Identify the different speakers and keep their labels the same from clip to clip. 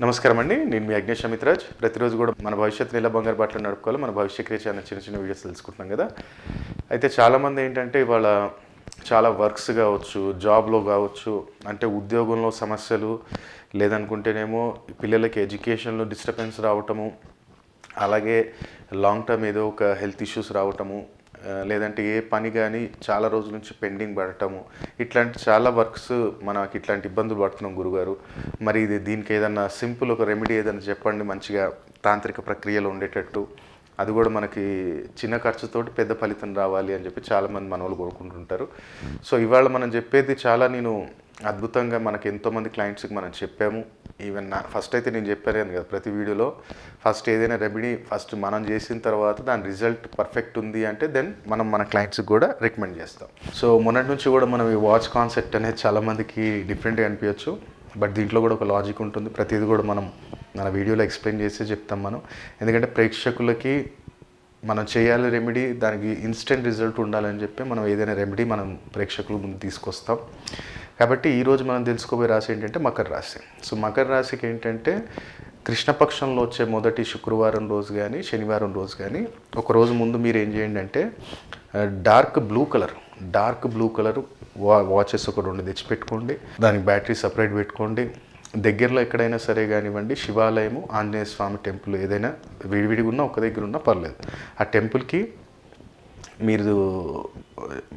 Speaker 1: నమస్కారం అండి నేను మీ అగ్నేష్ అమిత్రాజ్. ప్రతిరోజు కూడా మన భవిష్యత్తు ఎలా బంగారు బాటలు నడుపుకోవాలి. మన భవిష్య క్రియ అన్న చిన్న చిన్న వీడియోస్ తెలుసుకుంటున్నాం కదా. అయితే చాలామంది ఏంటంటే ఇవాళ చాలా వర్క్స్ కావచ్చు జాబ్లో కావచ్చు అంటే ఉద్యోగంలో సమస్యలు లేదనుకుంటేనేమో పిల్లలకి ఎడ్యుకేషన్లో డిస్టర్బెన్స్ రావటము అలాగే లాంగ్ టర్మ్ ఏదో ఒక హెల్త్ ఇష్యూస్ రావటము లేదంటే ఏ పని కానీ చాలా రోజుల నుంచి పెండింగ్ పడటము. ఇట్లాంటి చాలా వర్క్స్ మనకి ఇట్లాంటి ఇబ్బందులు పడుతున్నాం గురుగారు. మరి ఇది దీనికి ఏదన్నా సింపుల్ ఒక రెమెడీ ఏదైనా చెప్పండి మంచిగా తాంత్రిక ప్రక్రియలో ఉండేటట్టు. అది కూడా మనకి చిన్న ఖర్చుతోటి పెద్ద ఫలితం రావాలి అని చెప్పి చాలామంది మనవాళ్ళు కోరుకుంటుంటారు. సో ఇవాళ మనం చెప్పేది చాలా నేను అద్భుతంగా మనకి ఎంతోమంది క్లయింట్స్కి మనం చెప్పాము. ఈవెన్ నా ఫస్ట్ అయితే నేను చెప్పాను కదా ప్రతి వీడియోలో ఫస్ట్ ఏదైనా రెమెడీ ఫస్ట్ మనం చేసిన తర్వాత దాని రిజల్ట్ పర్ఫెక్ట్ ఉంది అంటే దెన్ మనం మన క్లయింట్స్కి కూడా రికమెండ్ చేస్తాం. సో మొన్నటి నుంచి కూడా మనం ఈ వాచ్ కాన్సెప్ట్ అనేది చాలామందికి డిఫరెంట్గా అనిపించవచ్చు బట్ దీంట్లో కూడా ఒక లాజిక్ ఉంటుంది. ప్రతిదీ కూడా మనం మన వీడియోలో ఎక్స్ప్లెయిన్ చేసి చెప్తాం మనం. ఎందుకంటే ప్రేక్షకులకి మనం చేయాలి రెమెడీ దానికి ఇన్స్టెంట్ రిజల్ట్ ఉండాలని చెప్పి మనం ఏదైనా రెమెడీ మనం ప్రేక్షకుల ముందు తీసుకొస్తాం. కాబట్టి ఈరోజు మనం తెలుసుకోబోయే రాశి ఏంటంటే మకర రాశి. సో మకర రాశికి ఏంటంటే కృష్ణపక్షంలో వచ్చే మొదటి శుక్రవారం రోజు కానీ శనివారం రోజు కానీ ఒక రోజు ముందు మీరు ఏం చేయండి అంటే dark blue colour dark blue colour వా వాచెస్ ఒక రెండు తెచ్చిపెట్టుకోండి. దానికి బ్యాటరీ సపరేట్ పెట్టుకోండి. దగ్గరలో ఎక్కడైనా సరే కానివ్వండి శివాలయము ఆంజనేయ స్వామి టెంపుల్ ఏదైనా విడివిడిగా ఉన్నా ఒక దగ్గర ఉన్నా పర్లేదు. ఆ టెంపుల్కి మీరు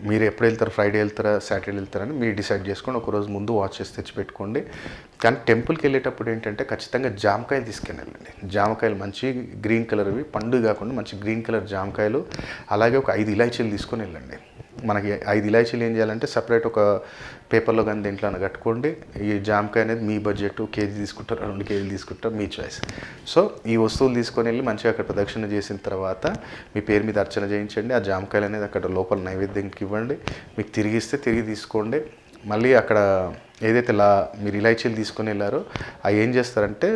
Speaker 1: మీరు ఎప్పుడు వెళ్తారు ఫ్రైడే వెళ్తారా సాటర్డే వెళ్తారని మీరు డిసైడ్ చేసుకొని ఒకరోజు ముందు వాచెస్ చేసి తెచ్చిపెట్టుకోండి. కానీ టెంపుల్కి వెళ్ళేటప్పుడు ఏంటంటే ఖచ్చితంగా జామకాయలు తీసుకుని వెళ్ళండి జామకాయలు మంచి గ్రీన్ కలర్వి పండు కాకుండా మంచి గ్రీన్ కలర్ జామకాయలు అలాగే ఒక ఐదు ఇలాచీలు తీసుకొని వెళ్ళండి. మనకి ఐదు ఇలాచీలు ఏం చేయాలంటే సపరేట్ ఒక పేపర్లో కానీ దీంట్లో కట్టుకోండి. ఈ జామకాయ అనేది మీ బడ్జెట్ కేజీ తీసుకుంటారు రెండు కేజీలు తీసుకుంటారు మీ చాయిస్ సో ఈ వస్తువులు తీసుకొని వెళ్ళి మంచిగా అక్కడ ప్రదక్షిణ చేసిన తర్వాత మీ పేరు మీద అర్చన చేయించండి. ఆ జామకాయలు అనేది అక్కడ లోపల నైవేద్యంకి ఇవ్వండి. మీకు తిరిగిస్తే తిరిగి తీసుకోండి. మళ్ళీ అక్కడ ఏదైతే లా మీరు ఇలాచీలు తీసుకొని వెళ్ళారో అవి ఏం చేస్తారంటే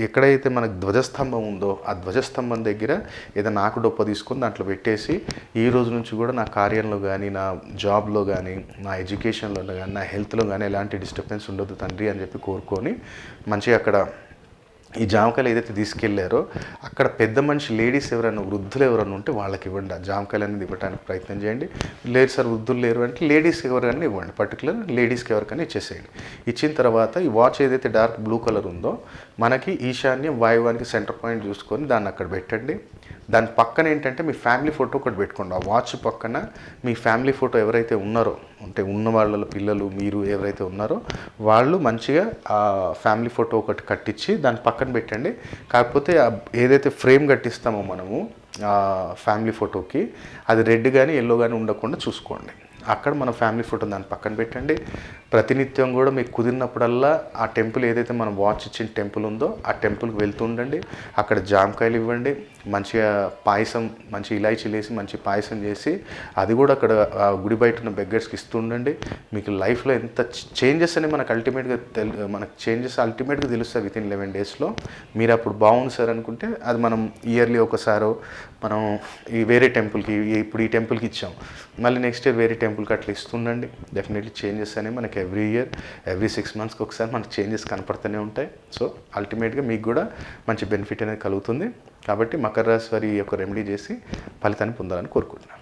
Speaker 1: ఎక్కడైతే మనకు ధ్వజస్తంభం ఉందో ఆ ధ్వజస్తంభం దగ్గర ఏదైనా నాకు డొప్ప తీసుకొని దాంట్లో పెట్టేసి ఈ రోజు నుంచి కూడా నా కార్యంలో కానీ నా జాబ్లో కానీ నా ఎడ్యుకేషన్లో కానీ నా హెల్త్లో కానీ ఎలాంటి డిస్టర్బెన్స్ ఉండదు తండ్రి అని చెప్పి కోరుకొని మంచిగా అక్కడ ఈ జామకాయలు ఏదైతే తీసుకెళ్ళారో అక్కడ పెద్ద మనిషి లేడీస్ ఎవరైనా వృద్ధులు ఎవరైనా ఉంటే వాళ్ళకి ఇవ్వండి. ఆ జామకాయలు అనేది ఇవ్వడానికి ప్రయత్నం చేయండి. లేదు సార్ వృద్ధులు లేరు అంటే లేడీస్కి ఎవరికైనా ఇవ్వండి. పర్టికులర్ లేడీస్కి ఎవరికైనా ఇచ్చేసేయండి. ఇచ్చిన తర్వాత ఈ వాచ్ ఏదైతే డార్క్ బ్లూ కలర్ ఉందో మనకి ఈశాన్యం వాయువానికి సెంటర్ పాయింట్ చూసుకొని దాన్ని అక్కడ పెట్టండి. దాని పక్కన ఏంటంటే మీ ఫ్యామిలీ ఫోటో ఒకటి పెట్టుకోండి. ఆ వాచ్ పక్కన మీ ఫ్యామిలీ ఫోటో ఎవరైతే ఉన్నారో అంటే ఉన్న వాళ్ళ పిల్లలు మీరు ఎవరైతే ఉన్నారో వాళ్ళు మంచిగా ఆ ఫ్యామిలీ ఫోటో ఒకటి కట్టించి దాని పక్కన పెట్టండి. కాకపోతే ఏదైతే ఫ్రేమ్ కట్టిస్తామో మనము ఫ్యామిలీ ఫోటోకి అది రెడ్ కానీ ఎల్లో కానీ ఉండకుండా చూసుకోండి. అక్కడ మన ఫ్యామిలీ ఫోటో దాన్ని పక్కన పెట్టండి. ప్రతినిత్యం కూడా మీకు కుదిరినప్పుడల్లా ఆ టెంపుల్ ఏదైతే మనం వాచ్ ఇచ్చిన టెంపుల్ ఉందో ఆ టెంపుల్కి వెళ్తూ ఉండండి. అక్కడ జామకాయలు ఇవ్వండి. మంచిగా పాయసం మంచి ఇలాచీలు వేసి మంచి పాయసం చేసి అది కూడా అక్కడ ఆ గుడి బయట ఉన్న బెగ్గర్స్కి ఇస్తూ ఉండండి. మీకు లైఫ్లో ఎంత చేంజెస్ అని మనకు అల్టిమేట్గా తెల్ మనకు చేంజెస్ అల్టిమేట్గా తెలుస్తాయి విత్ ఇన్ లెవెన్ డేస్లో మీరు అప్పుడు బాగుంది సార్ అనుకుంటే అది మనం ఇయర్లీ ఒకసారో మనం ఈ వేరే టెంపుల్కి ఇప్పుడు ఈ టెంపుల్కి ఇచ్చాం. మళ్ళీ నెక్స్ట్ ఇయర్ వేరే టెంపుల్కి అట్లా ఇస్తుండండి. డెఫినెట్లీ చేంజెస్ అనేవి మనకి ఎవ్రీ ఇయర్ ఎవ్రీ సిక్స్ మంత్స్కి ఒకసారి మనకి చేంజెస్ కనపడుతూనే ఉంటాయి. సో అల్టిమేట్గా మీకు కూడా మంచి బెనిఫిట్ అనేది కలుగుతుంది. కాబట్టి మకర రాశి వారి యొక్క రెమెడీ చేసి ఫలితాన్ని పొందాలని కోరుకుంటున్నాను.